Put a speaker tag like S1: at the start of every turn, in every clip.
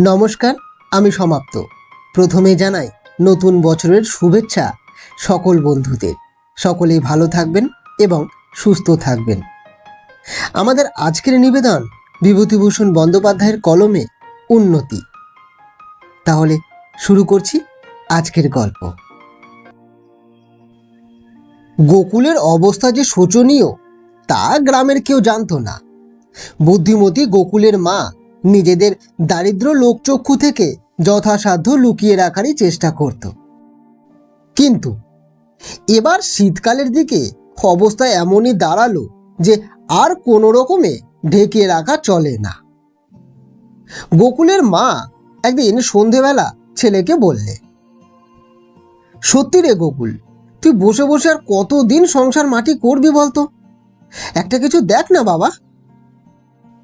S1: নমস্কার, আমি সমাপ্ত। প্রথমে জানাই নতুন বছরের শুভেচ্ছা সকল বন্ধুদের। সকলেই ভালো থাকবেন এবং সুস্থ থাকবেন। আমাদের আজকের নিবেদন বিভূতিভূষণ বন্দ্যোপাধ্যায়ের কলমে উন্নতি। তাহলে শুরু করছি আজকের গল্প। গোকুলের অবস্থা যে শোচনীয়, তা গ্রামের কেউ জানতো না। বুদ্ধিমতী গোকুলের মা নিজেদের দারিদ্র লোকচক্ষু থেকে যথাসাধ্য লুকিয়ে রাখারই চেষ্টা করত। কিন্তু এবার শীতকালের দিকে অবস্থা এমনই দাঁড়াল যে আর কোনো রকমে ঢেকে রাখা চলে না। গোকুলের মা একদিন সন্ধেবেলা ছেলেকে বললে, সত্যি রে গোকুল, তুই বসে বসে আর কতদিন সংসার মাটি করবি বলতো? একটা কিছু দেখ না বাবা।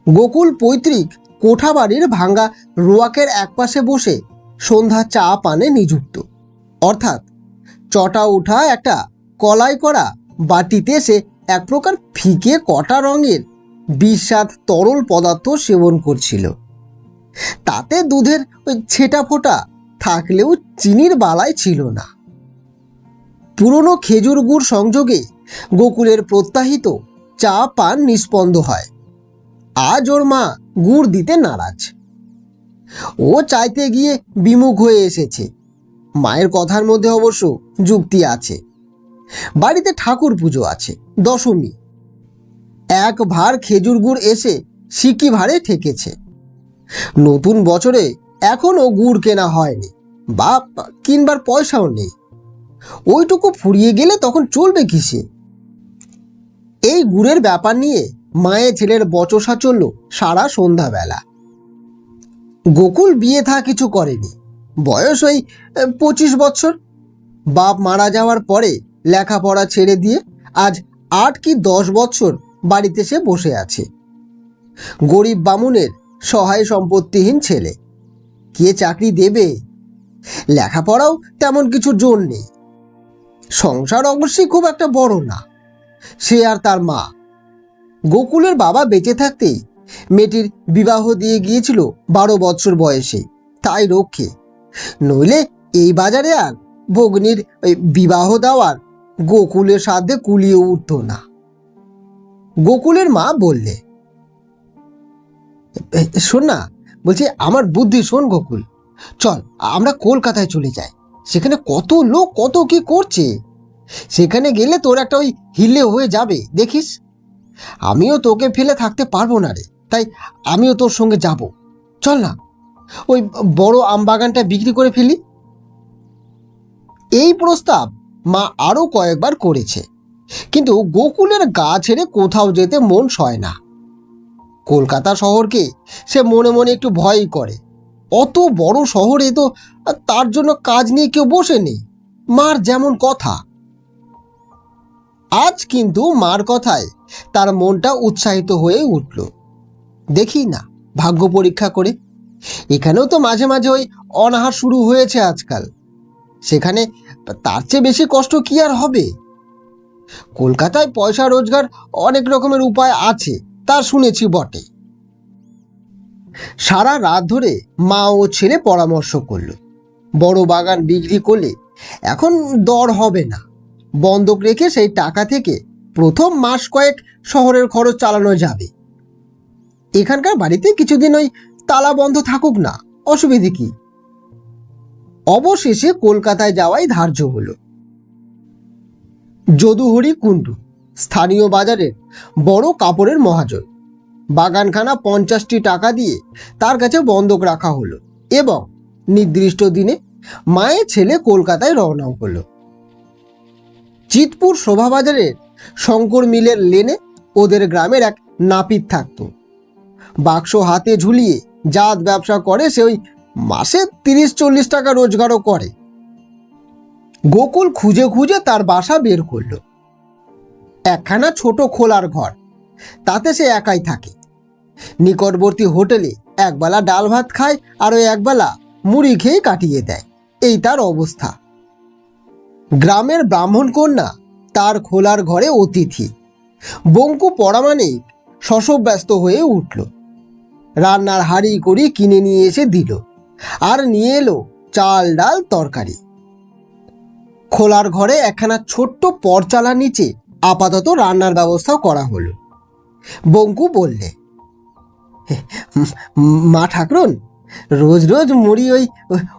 S1: গোকুল পৈতৃক কোঠা বাড়ির ভাঙ্গা রোয়াকের একপাশে বসে সন্ধ্যা চা পানে নিযুক্ত। অর্থাৎ চটা উঠা একটা কলাই করা বাটিতে সে এক প্রকার ফিকে কটা রঙের বিস্বাদ তরল পদার্থ সেবন করছিল। তাতে দুধের ওই ছেটা ফোটা থাকলেও চিনির বালাই ছিল না। পুরনো খেজুর গুড় সংযোগে গোকুলের প্রত্যাহিত চা পান নিষ্পন্দ হয়। আজ ওর মা গুড় দিতে নারাজ। ও চাইতে গিয়ে বিমুখ হয়ে এসেছে। মায়ের কথার মধ্যে অবশ্য যুক্তি আছে। বাড়িতে ঠাকুর পুজো আছে, দশমী। এক ভার খেজুর গুড় এসে সিকি ভারে ঠেকেছে। নতুন বছরে এখনও গুড় কেনা হয়নি। বা কিনবার পয়সাও নেই। ওইটুকু ফুরিয়ে গেলে তখন চলবে কিসে? এই গুড়ের ব্যাপার নিয়ে মায়ের ছেলের বচসা চলল সারা সন্ধ্যাবেলা। গোকুল বিয়ে থা কিছু করেনি। বয়স ওই পঁচিশ বছর। বাপ মারা যাওয়ার পরে লেখাপড়া ছেড়ে দিয়ে আজ আট কি দশ বছর বাড়িতে সে বসে আছে। গরিব বামুনের সহায় সম্পত্তিহীন ছেলে। কে চাকরি দেবে? লেখাপড়াও তেমন কিছু জোর নেই। সংসার অবশ্যই খুব একটা বড় না। সে আর তার মা গোকুলের বাবা বেঁচে থাকতেই মেয়েটির বিবাহ দিয়ে গিয়েছিল বারো বৎসর বয়সে। তাই রক্ষে। নইলে এই বাজারে আর ভগ্নির বিবাহ দেওয়ার গোকুলের সাধ্যে কুলিয়ে উঠত না। গোকুলের মা বললে শোন না, বলছি আমার বুদ্ধি শোন গোকুল। চল, আমরা কলকাতায় চলে যাই। সেখানে কত লোক, কত কি করছে? সেখানে গেলে তোর একটা ওই হিলে হয়ে যাবে, দেখিস? আমিও তোকে ফেলে থাকতে পারব না রে। তাই আমিও তোর সঙ্গে যাব। চল না, ওই বড় আম বাগানটা বিক্রি করে ফেলি। এই প্রস্তাব মা আরও কয়েকবার করেছে, কিন্তু গোকুলের গা ছেড়ে কোথাও যেতে মন সয় না। কলকাতা শহরকে সে মনে মনে একটু ভয়ই করে। অত বড় শহরে তো তার জন্য কাজ নিয়ে কেউ বসে নেই। মার যেমন কথা। আজ কিন্তু মার কথায় তার মনটা উৎসাহিত হয়ে উঠল। দেখি না, ভাগ্য পরীক্ষা করে। এখানেও তো মাঝে মাঝে ওই অনাহার শুরু হয়েছে আজকাল। সেখানে তার চেয়ে বেশি কষ্ট কি আর হবে? কলকাতায় পয়সা রোজগার অনেক রকমের উপায় আছে, তা শুনেছি বটে। সারা রাত ধরে মা ও ছেলে পরামর্শ করল। বড় বাগান বিক্রি করলে এখন দর হবে না। বন্ধক রেখে সেই টাকা থেকে প্রথম মাস কয়েক শহরের খরচ চালানো যাবে। এখানকার বাড়িতে কিছুদিন ওই তালা বন্ধ থাকুক না, অসুবিধে কি? অবশেষে কলকাতায় যাওয়াই ধার্য হলো। যদুহরি কুণ্ডু, স্থানীয় বাজারের বড় কাপড়ের মহাজন, বাগানখানা পঞ্চাশটি টাকা দিয়ে তার কাছে বন্ধক রাখা হলো এবং নির্দিষ্ট দিনে মায়ের ছেলে কলকাতায় রওনা হলো। চিতপুর শোভাবাজারের শঙ্কর মিলের লেনে ওদের গ্রামের এক নাপিত থাকতো। বাক্স হাতে ঝুলিয়ে জাত ব্যবসা করে, সে ওই মাসে তিরিশ চল্লিশ টাকা রোজগারও করে। গোকুল খুঁজে খুঁজে তার বাসা বের করল। একখানা ছোট খোলার ঘর, তাতে সে একাই থাকে। নিকটবর্তী হোটেলে একবেলা ডাল ভাত খায় আর ওই একবেলা মুড়ি খেয়ে কাটিয়ে দেয়। এই তার অবস্থা। গ্রামের ব্রাহ্মণ কন্যা তার খোলার ঘরে অতিথি। বঙ্কু পরামানিক শশব্যস্ত হয়ে উঠল। রান্নার হাঁড়ি করে কিনে নিয়ে এসে দিল আর নিয়ে এলো চাল ডাল তরকারি। খোলার ঘরে একখানা ছোট্ট পরচালার নিচে আপাতত রান্নার ব্যবস্থাও করা হলো। বঙ্কু বললে "উম, মা ঠাকুরন রোজ রোজ মরি ওই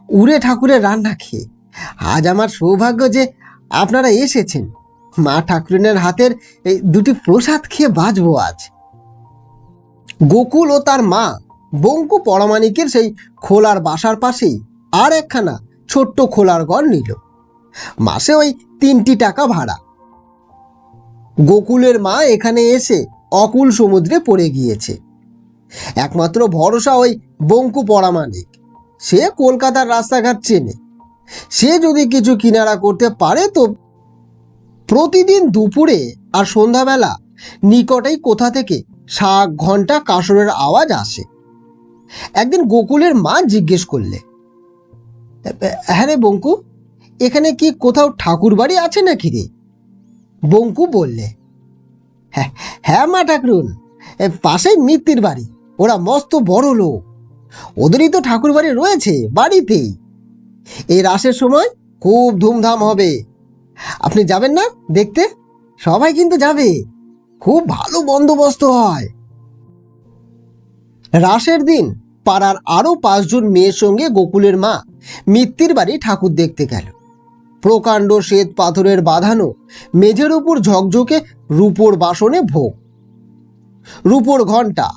S1: উড়ে ঠাকুরের রান্না খেয়ে আজ আমার সৌভাগ্য যে আপনারা এসেছেন। মা ঠাকুরনের হাতের এই দুটি প্রসাদ খেয়ে বাঁচবো আজ। গোকুল ও তার মা, বঙ্কু পরমাণিকের সেই খোলার বাসার পাশেই আর একখানা ছোট্ট খোলার ঘর নিল। মাসে ওই তিনটি টাকা ভাড়া। গোকুলের মা এখানে এসে অকুল সমুদ্রে পড়ে গিয়েছে। একমাত্র ভরসা ওই বঙ্কু পরামানিক সে কলকাতার রাস্তাঘাট চেনে। সে যদি কিছু কিনারা করতে পারে তো প্রতিদিন দুপুরে আর সন্ধ্যাবেলা নিকটেই কোথা থেকে শাক ঘণ্টা কাসরের আওয়াজ আসে। একদিন গোকুলের মা জিজ্ঞেস করলে হ্যাঁ রে বঙ্কু, এখানে কি কোথাও ঠাকুর বাড়ি আছে নাকি রে? বঙ্কু বললে হ্যাঁ হ্যাঁ মা ঠাকুরুন পাশেই মিত্তির বাড়ি, ওরা মস্ত বড় লোক। ওদেরই তো ঠাকুর বাড়ি রয়েছে, বাড়িতেই। এই রাসের সময় খুব ধুমধাম হবে। আপনি যাবেন না? দেখতে? সবাই কিন্তু যাবে। খুব ভালো বন্দোবস্ত হয়। রাসের দিন পাড়ার আরও পাঁচজন মেয়ের সঙ্গে গোকুলের মা মিত্তির বাড়ি ঠাকুর দেখতে গেল। প্রকাণ্ড শ্বেত পাথরের বাঁধানো মেঝের উপর ঝকঝকে রূপোর বাসনে ভোগ। রূপোর ঘণ্টা।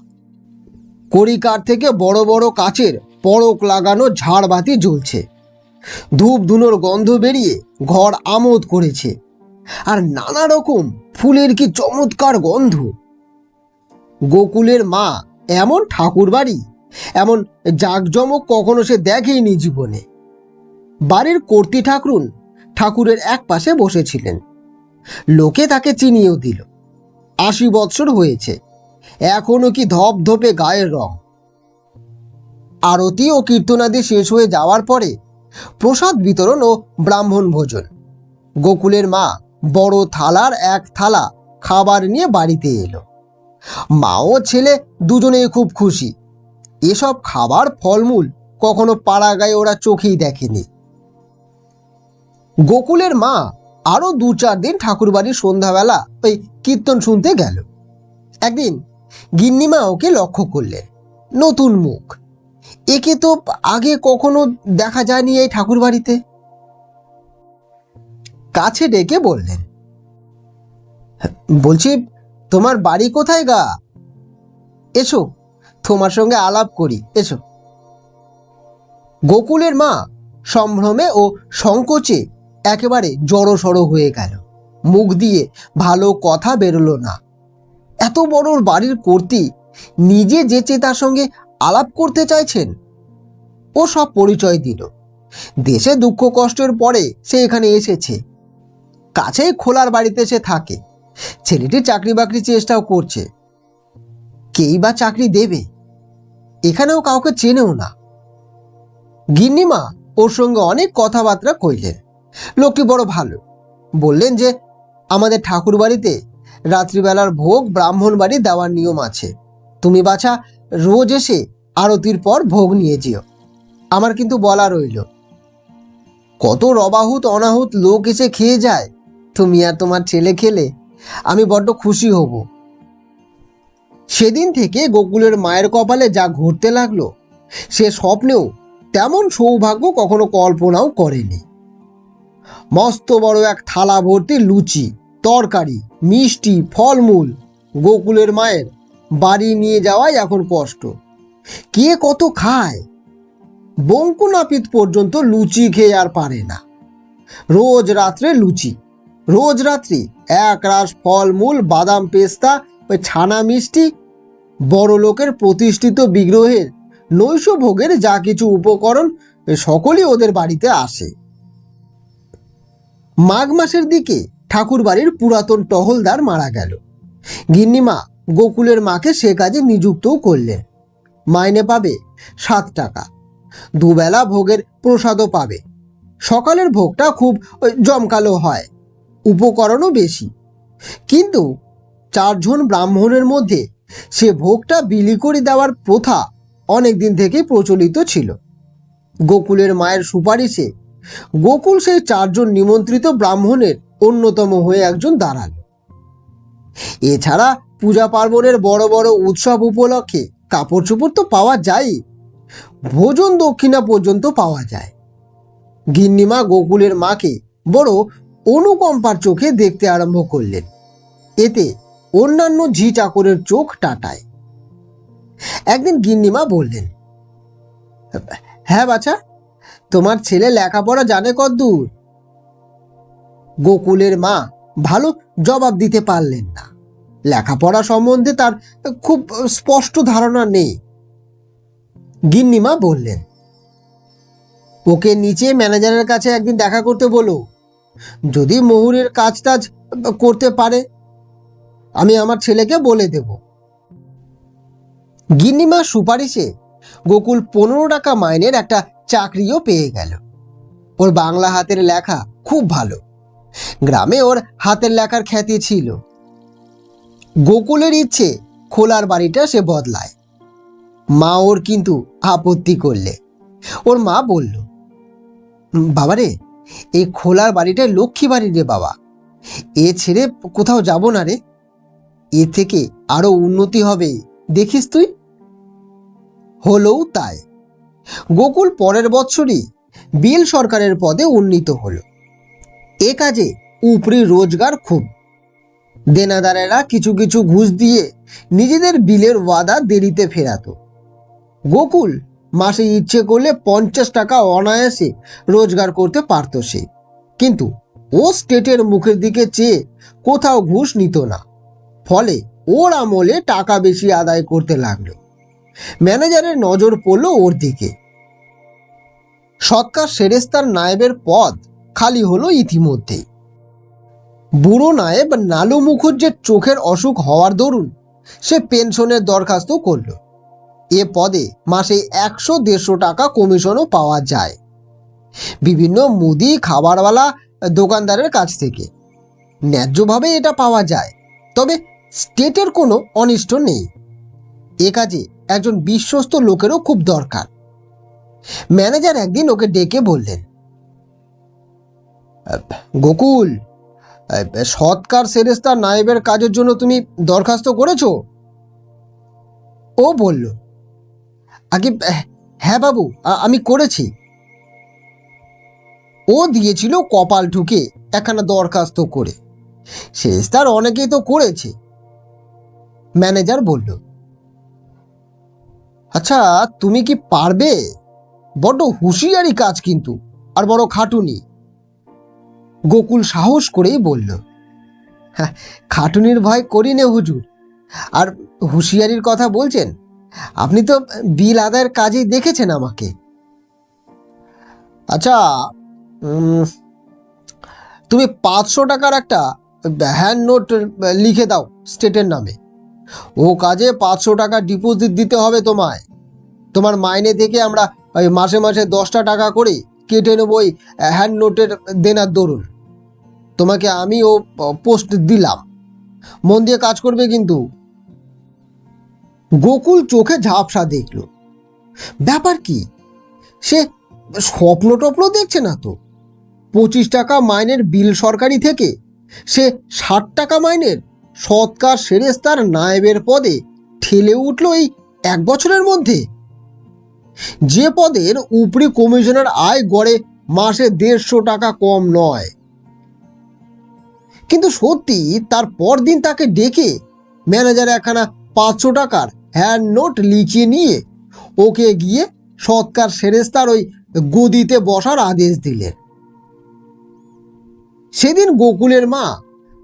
S1: কড়িকার থেকে বড় বড় কাচের পরক লাগানো ঝাড়বাতি জ্বলছে। ধূপ ধুনোর গন্ধ বেরিয়ে ঘর আমোদ করেছে। আর নানা রকম ফুলের কি চমৎকার গন্ধ। গোকুলের মা এমন ঠাকুর বাড়ি এমন জাঁকজমক কখনো সে দেখেইনি জীবনে। বাড়ির কর্তি ঠাকুরুন ঠাকুরের এক পাশে বসেছিলেন। লোকে তাকে চিনিয়েও দিল। আশি বৎসর হয়েছে, এখনও কি ধপধপে গায়ের রং। আরতি ও কীর্তনাদি শেষ হয়ে যাওয়ার পরে প্রসাদ বিতরণ ও ব্রাহ্মণ ভোজন। গোকুলের মা বড় থালার এক থালা খাবার নিয়ে বাড়িতে এলো। মা ও ছেলে দুজনেই খুব খুশি। এসব খাবার ফলমূল কখনো পাড়া গায়ে ওরা চোখেই দেখেনি। গোকুলের মা আরও দু চার দিন ঠাকুরবাড়ির সন্ধ্যাবেলা ওই কীর্তন শুনতে গেল। একদিন গিন্নিমা ওকে লক্ষ্য করলেন, নতুন মুখ। একে তো আগে কখনো দেখা যায়নি এই ঠাকুর বাড়িতে কাছে ডেকে বললেন, বলছি, তোমার বাড়ি কোথায় গা? এসো, তোমার সঙ্গে আলাপ করি, এসো। গোকুলের মা সম্ভ্রমে ও সংকোচে একেবারে জড়সড় হয়ে গেল। মুখ দিয়ে ভালো কথা বেরোলো না। এত বড় বাড়ির কর্তি নিজে যেচে তার সঙ্গে আলাপ করতে চাইছেন। ও সব পরিচয় দিল। দেশে দুঃখ কষ্টের পরে সে এখানে এসেছে। কাছেই খোলার বাড়িতে সে থাকে। ছেলেটি চাকরি বাকরি চেষ্টাও করছে। কেই বা চাকরি দেবে? এখানেও কাউকে চেনেও না। গিন্নিমা ওর সঙ্গে অনেক কথাবার্তা কইলেন। লোকটি বড় ভালো। বললেন যে, আমাদের ঠাকুর বাড়িতে রাত্রিবেলার ভোগ ব্রাহ্মণ বাড়ি দেওয়ার নিয়ম আছে। তুমি বাছা রোজ এসে আরতির পর ভোগ নিয়ে যেও। আমার কিন্তু বলা রইল, কত রবাহুত অনাহুত লোক এসে খেয়ে যায়, তুমি আর তোমার ছেলে খেলে আমি বড্ড খুশি হব। সেদিন থেকে গোকুলের মায়ের কপালে যা ঘুরতে লাগল, সে স্বপ্নেও তেমন সৌভাগ্য কখনো কল্পনাও করেনি। মস্ত বড় এক থালা ভর্তি লুচি, তরকারি, মিষ্টি, ফলমূল গোকুলের মায়ের বাড়ি নিয়ে যাওয়াই এখন কষ্ট। কে কত খায়? বঙ্কু নাপিত পর্যন্ত লুচি খেয়ে আর পারে না। রোজ রাত্রে লুচি, রোজ রাত্রি এক রাস ফলমূল, বাদাম পেস্তা, ওই ছানা মিষ্টি বড় লোকের প্রতিষ্ঠিত বিগ্রহের নৈশ ভোগের যা কিছু উপকরণ সকলই ওদের বাড়িতে আসে। মাঘ মাসের দিকে ঠাকুর বাড়ির পুরাতন টহলদার মারা গেল। গিন্নিমা গোকুলের মাকে সে কাজে নিযুক্তও করলেন মাইনে পাবে সাত টাকা। দুবেলা ভোগের প্রসাদও পাবে। সকালের ভোগটা খুব জমকালো হয়। উপকরণও বেশি। কিন্তু চারজন ব্রাহ্মণের মধ্যে সে ভোগটা বিলি করে দেওয়ার প্রথা অনেক দিন থেকেই প্রচলিত ছিল। গোকুলের মায়ের সুপারিশে গোকুল সেই চারজন নিমন্ত্রিত ব্রাহ্মণের অন্যতম হয়ে একজন দাঁড়াল। এছাড়া পূজা পার্বণের বড় বড় উৎসব উপলক্ষে কাপড় চোপড় তো পাওয়া যায়। ভোজন দক্ষিণা পর্যন্ত পাওয়া যায়। গিন্নিমা গোকুলের মাকে বড় অনুকম্পার চোখে দেখতে আরম্ভ করলেন। এতে অন্যান্য ঝি চাকরের চোখ টাটায়। একদিন গিন্নিমা বললেন হ্যাঁ বাছা, তোমার ছেলে লেখাপড়া জানে কদ্দূর? গোকুলের মা ভালো জবাব দিতে পারলেন না। লেখাপড়া সম্বন্ধে তার খুব স্পষ্ট ধারণা নেই। গিন্নিমা বললেন, ওকে নিচে ম্যানেজারের কাছে একদিন দেখা করতে বলো। যদি মহুরের কাজ টাজ করতে পারে, আমি আমার ছেলেকে বলে দেব। গিন্নিমা সুপারিশে গোকুল পনেরো টাকা মাইনের একটা চাকরিও পেয়ে গেল। ওর বাংলা হাতের লেখা খুব ভালো। গ্রামে ওর হাতের লেখার খ্যাতি ছিল। গোকুলের ইচ্ছে, খোলার বাড়িটা সে বদলায়। মা ওর কিন্তু আপত্তি করলে। ওর মা বলল, বাবারে, এই খোলার বাড়িটাই লক্ষ্মী বাড়ি রে বাবা। এ ছেড়ে কোথাও যাব না রে। এ থেকে আরও উন্নতি হবে, দেখিস তুই? হলেও তাই। গোকুল পরের বছরই বিল সরকারের পদে উন্নীত হলো। এ কাজে উপরি রোজগার খুব। দেনাদারেরা কিছু কিছু ঘুষ দিয়ে নিজেদের বিলের ওয়াদা দেরিতে ফেরাতো। গোকুল মাসে ইচ্ছে করলে পঞ্চাশ টাকা অনায়াসে রোজগার করতে পারত সে। কিন্তু ও স্টেটের মুখের দিকে চেয়ে কোথাও ঘুষ নিত না। ফলে ওর আমলে টাকা বেশি আদায় করতে লাগল। ম্যানেজারের নজর পড়ল ওর দিকে। সৎকার সেরেস্তার নায়েবের পদ খালি হলো ইতিমধ্যেই। বুড়ো নায়েব নালু মুখুজ্জের চোখের অসুখ হওয়ার দরুন, সে পেনশনের দরখাস্ত করল। এ পদে মাসে একশো দেড়শো টাকা কমিশনও পাওয়া যায়। বিভিন্ন মুদি খাবারওয়ালা দোকানদারের কাছ থেকে। ন্যায্যভাবে এটা পাওয়া যায়, তবে স্টেটের কোনো অনিষ্ট নেই। এ কাজে একজন বিশ্বস্ত লোকেরও খুব দরকার। ম্যানেজার একদিন ওকে ডেকে বললেন গোকুল সৎকার সেরেস্তা নায়েবের কাজের জন্য তুমি দরখাস্ত করেছ? ও বলল, আগে হ্যাঁ বাবু আমি করেছি। ও দিয়েছিল কপাল ঠুকে একখানা দরখাস্ত করে। সেস্তার অনেকেই তো করেছে। ম্যানেজার বলল আচ্ছা তুমি কি পারবে? বড্ড হুঁশিয়ারি কাজ কিন্তু, আর বড় খাটুনি। গোকুল সাহস করেই বলল হ্যাঁ খাটুনির ভয় করি নে হুজুর। আর হুঁশিয়ারির কথা বলছেন, আপনি তো বিল আদায়ের কাজেই দেখেছেন আমাকে। আচ্ছা তুমি পাঁচশো টাকার একটা হ্যান্ড নোট লিখে দাও স্টেটের নামে। ও কাজে পাঁচশো টাকা ডিপোজিট দিতে হবে তোমায়। তোমার মাইনে থেকে আমরা ওই মাসে মাসে দশটা টাকা করে কেটে নেব ওই হ্যান্ড নোটের দেনার দরুন। তোমাকে আমি ও পোস্ট দিলাম। মন দিয়ে কাজ করবে কিন্তু। গোকুল চোখে ঝাপসা দেখল। ব্যাপার কি? সে স্বপ্ন টপ্ন দেখছে না তো? পঁচিশ টাকা মাইনের বিল সরকারি থেকে সে ষাট টাকা মাইনের সৎকার সেরেস্তার নায়েবের পদে ঠেলে উঠল এই এক বছরের মধ্যে। যে পদের উপরি কমিশনের আয় গড়ে মাসে দেড়শো টাকা কম নয়। কিন্তু সত্যি তার পরদিন তাকে ডেকে ম্যানেজার একখানা পাঁচশো টাকার হ্যান্ড নোট লিখিয়ে নিয়ে ওকে গিয়ে সৎকার সেরেস্তার ওই গদিতে বসার আদেশ দিলেন সেদিন গোকুলের মা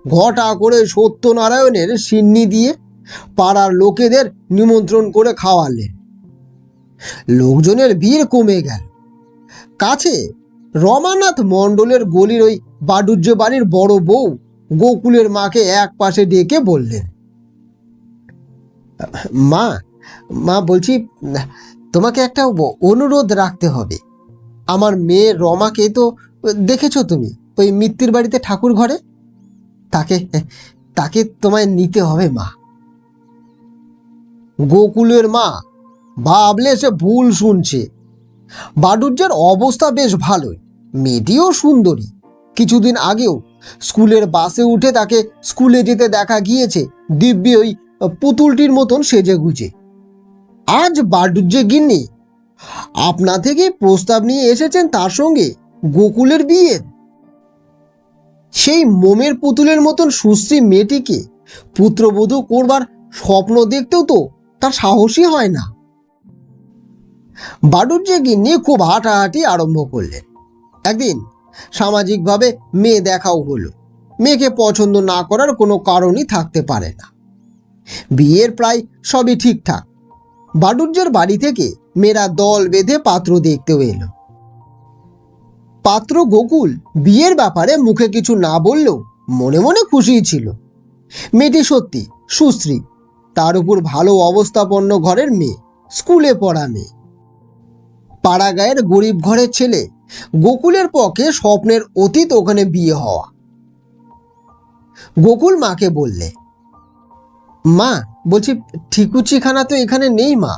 S1: ঘটা করে সত্যনারায়ণের সিন্নি দিয়ে পাড়ার লোকেদের নিমন্ত্রণ করে খাওয়ালেন। লোকজনের ভিড় কমে গেল। কাছে রমানাথ মণ্ডলের গলির ওই বাডুজ্য বাড়ির বড় বউ গোকুলের মাকে এক পাশে ডেকে বললেন, মা মা বলছি, তোমাকে একটা অনুরোধ রাখতে হবে। আমার মেয়ে রমাকে তো দেখেছ তুমি, ওই মৃত্যুর বাড়িতে ঠাকুর ঘরে? তাকে তাকে তোমায় নিতে হবে, মা। গোকুলের মা ভাবলে সে ভুল শুনছে। বাডুর্যের অবস্থা বেশ ভালোই, মেয়েটিও সুন্দরী। কিছুদিন আগেও স্কুলের বাসে উঠে তাকে স্কুলে যেতে দেখা গিয়েছে। দিব্যি ওই পুতুলটির মতন সেজে গুজে। আজ বাডুজ্জে গিন্নি, আপনা থেকে প্রস্তাব নিয়ে এসেছেন তার সঙ্গে গোকুলের বিয়ে। সেই মোমের পুতুলের মতন সুশ্রী মেয়েটিকে পুত্রবধূ করবার স্বপ্ন দেখতেও তো তার সাহসী হয় না। বাডুজ্যে গিন্নি খুব হাঁটাহাঁটি আরম্ভ করলেন। একদিন সামাজিকভাবে মেয়ে দেখাও হলো। মেয়েকে পছন্দ না করার কোনো কারণই থাকতে পারে না। বিয়ের প্রায় সবই ঠিকঠাক। বাডুজ্যের বাড়ি থেকে মেয়েরা দল বেঁধে পাত্র দেখতেও এলো। পাত্র গোকুল বিয়ের ব্যাপারে মুখে কিছু না বললেও মনে মনে খুশিই ছিল। মেয়েটি সত্যি সুশ্রী, তার উপর ভালো অবস্থাপন্ন ঘরের মেয়ে, স্কুলে পড়া মেয়ে। পাড়াগাঁয়ের গরিব ঘরের ছেলে গোকুলের পক্ষে স্বপ্নের অতীত ওখানে বিয়ে হওয়া। গোকুল মাকে বললে, মা, বলছি ঠিকুচিখানা তো এখানে নেই মা।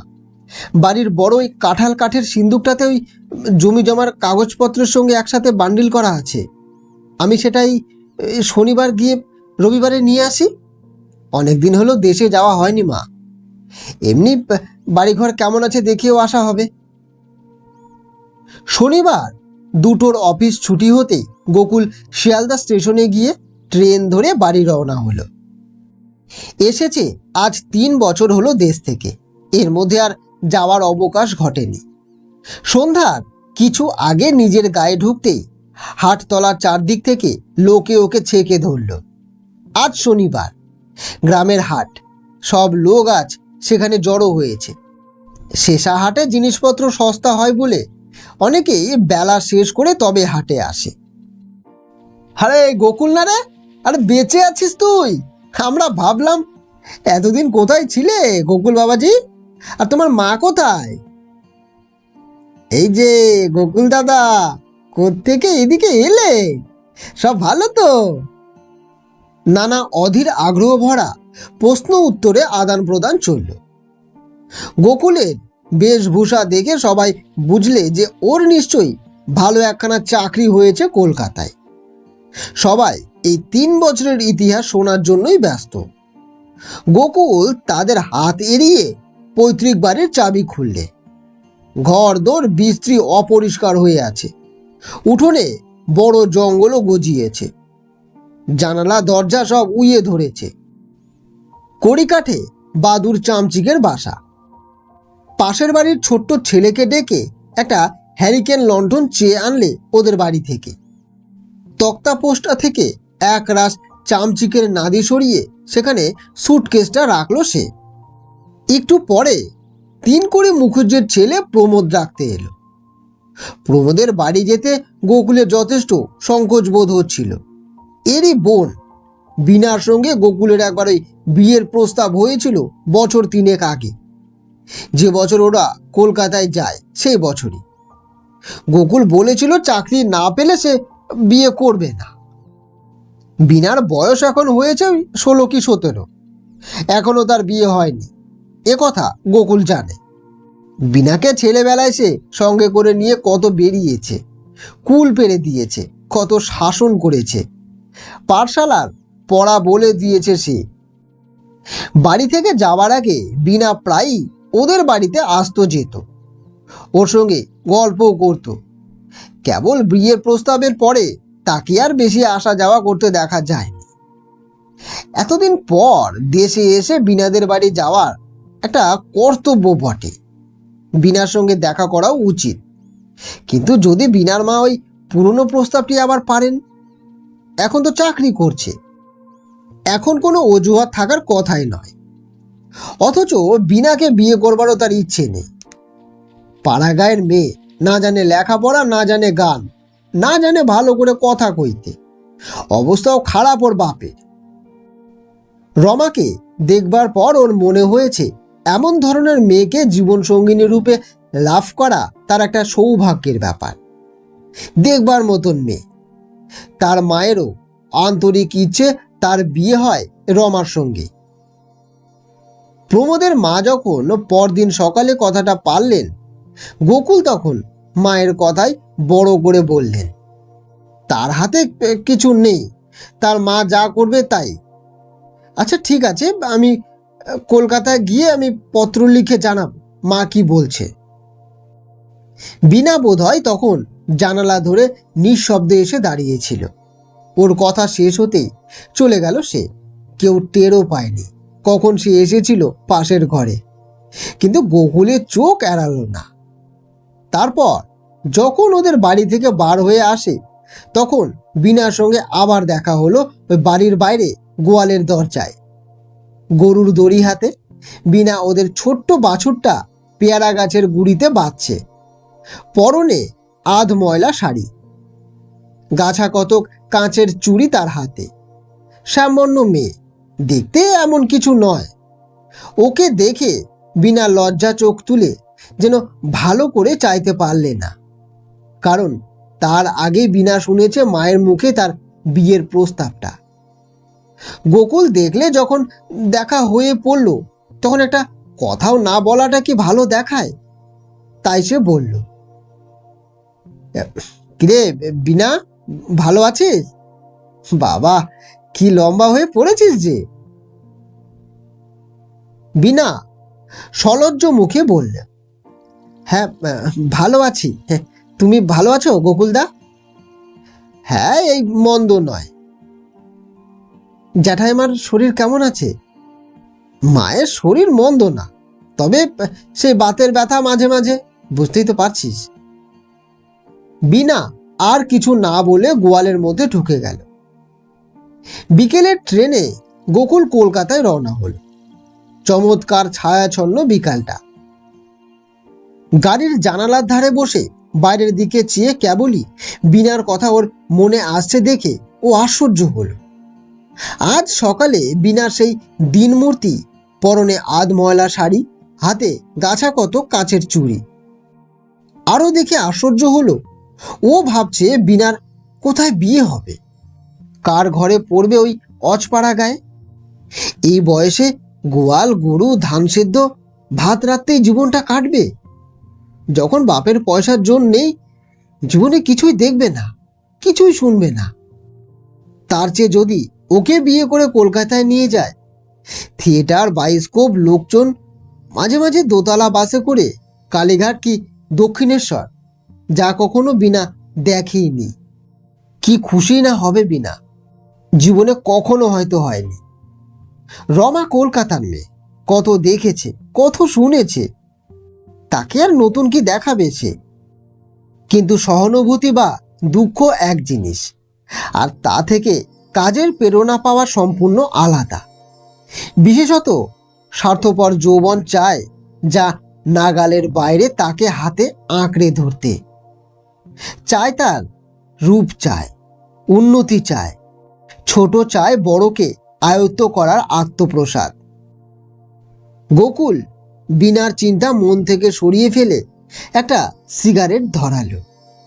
S1: বাড়ির বড় ওই কাঁঠাল কাঠের সিন্দুকটাতে ওই জমি জমার কাগজপত্রের সঙ্গে একসাথে বান্ডিল করা আছে। আমি সেটাই শনিবার গিয়ে রবিবারে নিয়ে আসি। অনেক দিন হলো দেশে যাওয়া হয়নি মা। এমনি বাড়িঘর কেমন আছে দেখেও আসা হবে। শনিবার দুটোর অফিস ছুটি হতেই গোকুল শিয়ালদা স্টেশনে গিয়ে ট্রেন ধরে বাড়ি রওনা হলো। এসেছে আজ তিন বছর হলো দেশ থেকে। এর মধ্যে আর যাওয়ার অবকাশ ঘটেনি। সন্ধ্যার কিছু আগে নিজের গায়ে ঢুকতেই হাটতলার চারদিক থেকে লোকে ওকে ছেঁকে ধরল। আজ শনিবার। গ্রামের হাট। সব লোক আজ সেখানে জড়ো হয়েছে। শেষা হাটে জিনিসপত্র সস্তা হয় বলে অনেকেই বেলা শেষ করে তবে হাটে আসে। আরে গোকুল না রে? আরে বেঁচে আছিস তুই? আমরা ভাবলাম, এতদিন কোথায় ছিলে গোকুল বাবাজি? আর তোমার মা কোথায়? এই যে গোকুল দাদা, কোত্থেকে এদিকে এলে? সব ভালো তো? নানা অধীর আগ্রহ ভরা প্রশ্ন উত্তরে আদান প্রদান চলল। গোকুলের বেশভূষা দেখে সবাই বুঝলে যে ওর নিশ্চয়ই ভালো একখানা চাকরি হয়েছে কলকাতায়। সবাই এই তিন বছরের ইতিহাস শোনার জন্যই ব্যস্ত। গোকুল তাদের হাত এড়িয়ে পৈতৃক বাড়ির চাবি খুললে। ঘর দোর বিস্ত্রী অপরিষ্কার হয়ে আছে। উঠোনে বড় জঙ্গলও গজিয়েছে। জানালা, দরজা সব উইয়ে ধরেছে। কড়িকাঠে বাদুর চামচিকের বাসা। পাশের বাড়ির ছোট্ট ছেলেকে ডেকে একটা হ্যারিকেন লণ্ঠন চেয়ে আনলে ওদের বাড়ি থেকে। তক্তা পোস্টা থেকে এক রাস চামচিকের নাদি সরিয়ে সেখানে সুটকেসটা রাখল সে। একটু পরে তিন করে মুখুজ্জের ছেলে প্রমোদ রাখতে এলো। প্রমোদের বাড়ি যেতে গোকুলের যথেষ্ট সংকোচ বোধ হচ্ছিল। এরই বোন বিনার সঙ্গে গোকুলের একবার ওই বিয়ের প্রস্তাব হয়েছিল বছর তিনেক আগে। যে বছর ওরা কলকাতায় যায়, সেই বছরই। গোকুল বলেছিল চাকরি না পেলে সে বিয়ে করবে না। বিনার বয়স এখন হয়েছে ষোলো কি সতেরো। এখনও তার বিয়ে হয়নি। এ কথা গোকুল জানে। বিনাকে ছেলেবেলায় সে সঙ্গে করে নিয়ে কত বেরিয়েছে, কুল পেরে দিয়েছে, কত শাসন করেছে। পাঠশালার পড়া বলে দিয়েছে সে। বাড়ি থেকে যাওয়ার আগে বিনা প্রায়ই ওদের বাড়িতে আসতো, যেত। ওর সঙ্গে গল্পও করত। কেবল বিয়ের প্রস্তাবের পরে তাকে আর বেশি আসা যাওয়া করতে দেখা যায়নি। এতদিন পর দেশে এসে বিনাদের বাড়ি যাওয়ার একটা কর্তব্য বটে। বিনার সঙ্গে দেখা করাও উচিত। কিন্তু যদি বিনার মা ওই পুরনো প্রস্তাবটি আবার পারেন, এখন তো চাকরি করছে। এখন কোনো অজুহাত থাকার কথাই নয়। অথচ বিনাকে বিয়ে করবারও তার ইচ্ছে নেই। পাড়াগাঁয়ের মেয়ে না জানে লেখাপড়া, না জানে গান, না জানে ভালো করে কথা কইতে। অবস্থাও খারাপ ওর বাপের। রমাকে দেখবার পর ওর মনে হয়েছে, এমন ধরনের মেয়েকে জীবনসঙ্গিনী রূপে লাভ করা তার একটা সৌভাগ্যের ব্যাপার। দেখবার মতন মেয়ে। তার মায়েরও আন্তরিক ইচ্ছে তার বিয়ে হয় রমার সঙ্গে। প্রমোদের মা যখন পরদিন সকালে কথাটা পারলেন, গোকুল তখন মায়ের কথাই বড় করে বললেন, তার হাতে কিছু নেই, তার মা যা করবে তাই। আচ্ছা ঠিক আছে, আমি কলকাতায় গিয়ে আমি পত্র লিখে জানাব, মা কি বলছে? বিনা বোধ হয় তখন জানালা ধরে নিঃশব্দে এসে দাঁড়িয়েছিল। ওর কথা শেষ হতেই চলে গেল সে, কেউ টেরও পায়নি। কখন সে এসেছিল পাশের ঘরে। কিন্তু গোকুলের চোখ এড়ালো না। তারপর যখন ওদের বাড়ি থেকে বার হয়ে আসে, তখন বিনার সঙ্গে আবার দেখা হলো ওই বাড়ির বাইরে গোয়ালের দরজায়। গরুর দড়ি হাতে বিনা ওদের ছোট্ট বাছুরটা পেয়ারা গাছের গুড়িতে বাঁধছে। পরনে আধ ময়লা শাড়ি, গাছা কতক কাঁচের চুড়ি তার হাতে। সামান্য মেয়ে। দেখতে এমন কিছু নয়। ওকে দেখে বিনা লজ্জা চোখ তুলে যেন ভালো করে চাইতে পারলে না। কারণ তার আগে বিনা শুনেছে মায়ের মুখে তার বিয়ের প্রস্তাবটা। গোকুল দেখলে যখন দেখা হয়ে পড়ল, তখন একটা কথাও না বলাটা কি ভালো দেখায়? তাই সে বলল কিরে, বিনা, ভালো আছিস? বাবা কি লম্বা হয়ে পড়েছিস যে? বিনা সলজ্জ মুখে বলল হ্যাঁ ভালো আছি। তুমি ভালো আছো গোকুলদা হ্যাঁ এই মন্দ নয়। জ্যাঠাইমার শরীর কেমন আছে? মায়ের শরীর মন্দ না, তবে সে বাতের ব্যথা মাঝে মাঝে, বুঝতেই তো পারছিস। বিনা আর কিছু না বলে গোয়ালের মধ্যে ঢুকে গেল। বিকেলের ট্রেনে গোকুল কলকাতায় রওনা হল। চমৎকার ছায়াছন্ন বিকালটা। গাড়ির জানালার ধারে বসে বাইরের দিকে চেয়ে কেবলই বিনার কথা ওর মনে আসছে দেখে ও আশ্চর্য হল। আজ সকালে বিনার সেই দিনমূর্তি, পরনে আধ ময়লা শাড়ি, হাতে গাছা কত কাচের চুড়ি। আরও দেখে আশ্চর্য হলো, ও ভাবছে বিনার কোথায় বিয়ে হবে। কার ঘরে পড়বে ওই অজপাড়া গায়ে? এই বয়সে গোয়াল, গরু, ধান সেদ্ধ ভাত রাখতেই জীবনটা কাটবে? যখন বাপের পয়সার জোর নেই, জীবনে কিছুই দেখবে না, কিছুই শুনবে না। তার চেয়ে যদি ওকে বিয়ে করে কলকাতায় নিয়ে যায়, থিয়েটার বাইস্কোপ লোকজন মাঝে মাঝে দোতলা বাসে করে কালীঘাট কি দক্ষিণেশ্বর, যা কখনো বিনা দেখেইনি। কি খুশি না হবে বিনা। জীবনে কখনো হয়তো হয়নি। রমা কলকাতার মেয়ে, কত দেখেছে, কত শুনেছে, তাকে আর নতুন কি দেখাবে সে? কিন্তু সহানুভূতি বা দুঃখ এক জিনিস, আর তা থেকে কাজের প্রেরণা পাওয়া সম্পূর্ণ আলাদা। বিশেষত স্বার্থপর যৌবন চায় যা নাগালের বাইরে তাকে হাতে আঁকড়ে ধরতে। চায় তার রূপ চায়, উন্নতি চায় ছোট চায় বড়কে আয়ত্ত করার আত্মপ্রসাদ। গোকুল, বিনার চিন্তা মন থেকে সরিয়ে ফেলে একটা সিগারেট ধরালো।